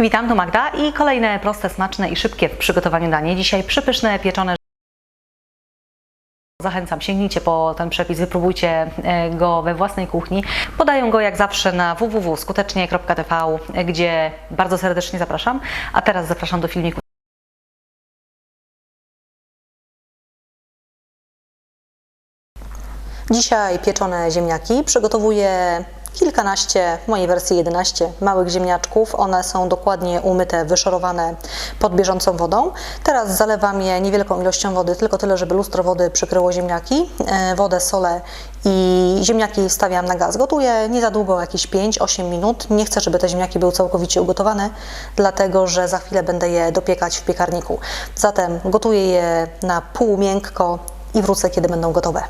Witam, tu Magda i kolejne proste, smaczne i szybkie w przygotowaniu danie. Dzisiaj przepyszne, pieczone Zachęcam, sięgnijcie po ten przepis, wypróbujcie e, go we własnej kuchni. Podają go jak zawsze na www.skutecznie.tv, e, gdzie bardzo serdecznie zapraszam. A teraz zapraszam do filmiku. Dzisiaj pieczone ziemniaki. Przygotowuję kilkanaście, w mojej wersji 11 małych ziemniaczków. One są dokładnie umyte, wyszorowane pod bieżącą wodą. Teraz zalewam je niewielką ilością wody, tylko tyle, żeby lustro wody przykryło ziemniaki. E, Wodę, solę i ziemniaki wstawiam na gaz. Gotuję nie za długo, jakieś 5-8 minut. Nie chcę, żeby te ziemniaki były całkowicie ugotowane, dlatego że za chwilę będę je dopiekać w piekarniku. Zatem gotuję je na pół miękko i wrócę, kiedy będą gotowe.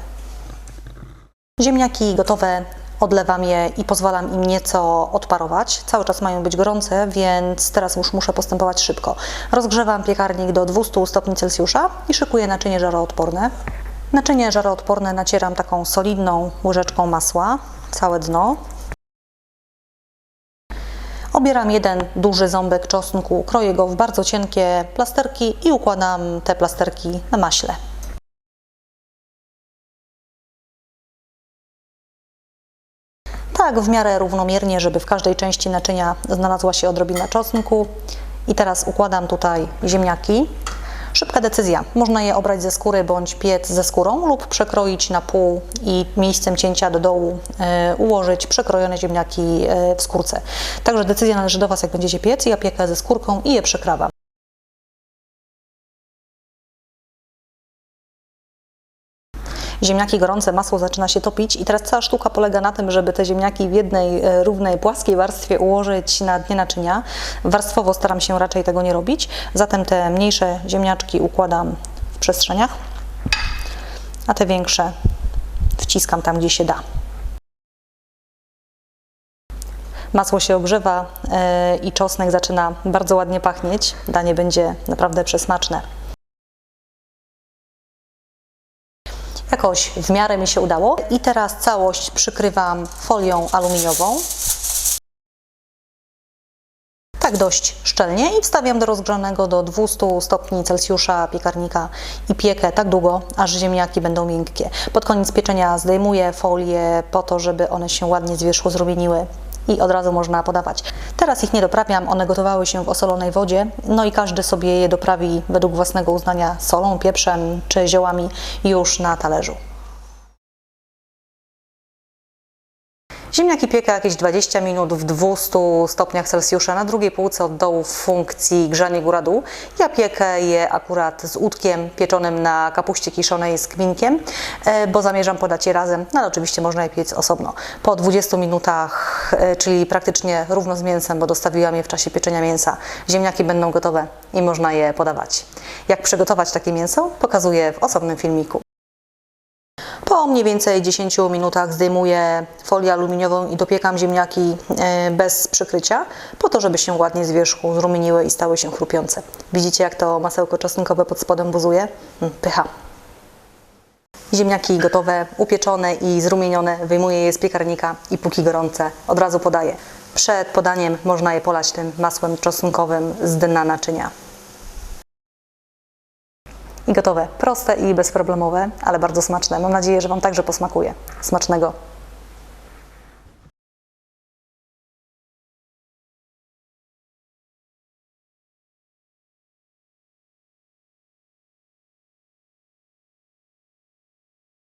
Ziemniaki gotowe, odlewam je i pozwalam im nieco odparować. Cały czas mają być gorące, więc teraz już muszę postępować szybko. Rozgrzewam piekarnik do 200 stopni Celsjusza i szykuję naczynie żaroodporne. Naczynie żaroodporne nacieram taką solidną łyżeczką masła, całe dno. Obieram jeden duży ząbek czosnku, kroję go w bardzo cienkie plasterki i układam te plasterki na maśle. Tak, w miarę równomiernie, żeby w każdej części naczynia znalazła się odrobina czosnku. I teraz układam tutaj ziemniaki. Szybka decyzja. Można je obrać ze skóry bądź piec ze skórą lub przekroić na pół i miejscem cięcia do dołu e, ułożyć przekrojone ziemniaki e, w skórce. Także decyzja należy do Was, jak będziecie piec. Ja piekę ze skórką i je przekrawam. Ziemniaki gorące, masło zaczyna się topić i teraz cała sztuka polega na tym, żeby te ziemniaki w jednej e, równej, płaskiej warstwie ułożyć na dnie naczynia. Warstwowo staram się raczej tego nie robić, zatem te mniejsze ziemniaczki układam w przestrzeniach, a te większe wciskam tam, gdzie się da. Masło się ogrzewa e, i czosnek zaczyna bardzo ładnie pachnieć. Danie będzie naprawdę przesmaczne. Jakoś w miarę mi się udało. I teraz całość przykrywam folią aluminiową. Tak dość szczelnie i wstawiam do rozgrzanego do 200 stopni Celsjusza piekarnika i piekę tak długo, aż ziemniaki będą miękkie. Pod koniec pieczenia zdejmuję folię po to, żeby one się ładnie z wierzchu zrumieniły i od razu można podawać. Teraz ich nie doprawiam, one gotowały się w osolonej wodzie, no i każdy sobie je doprawi według własnego uznania solą, pieprzem czy ziołami już na talerzu. Ziemniaki piekę jakieś 20 minut w 200 stopniach Celsjusza na drugiej półce od dołu w funkcji grzanie góra-dół. Ja piekę je akurat z udkiem pieczonym na kapuście kiszonej z kminkiem, e, bo zamierzam podać je razem, no ale oczywiście można je piec osobno. Po 20 minutach, e, czyli praktycznie równo z mięsem, bo dostawiłam je w czasie pieczenia mięsa, ziemniaki będą gotowe i można je podawać. Jak przygotować takie mięso, pokazuję w osobnym filmiku. Po mniej więcej 10 minutach zdejmuję folię aluminiową i dopiekam ziemniaki e, bez przykrycia, po to, żeby się ładnie z wierzchu zrumieniły i stały się chrupiące. Widzicie, jak to masełko czosnkowe pod spodem buzuje? Mm, Pycha. Ziemniaki gotowe, upieczone i zrumienione, wyjmuję je z piekarnika i póki gorące od razu podaję. Przed podaniem można je polać tym masłem czosnkowym z dna naczynia. I gotowe. Proste i bezproblemowe, ale bardzo smaczne. Mam nadzieję, że Wam także posmakuje. Smacznego!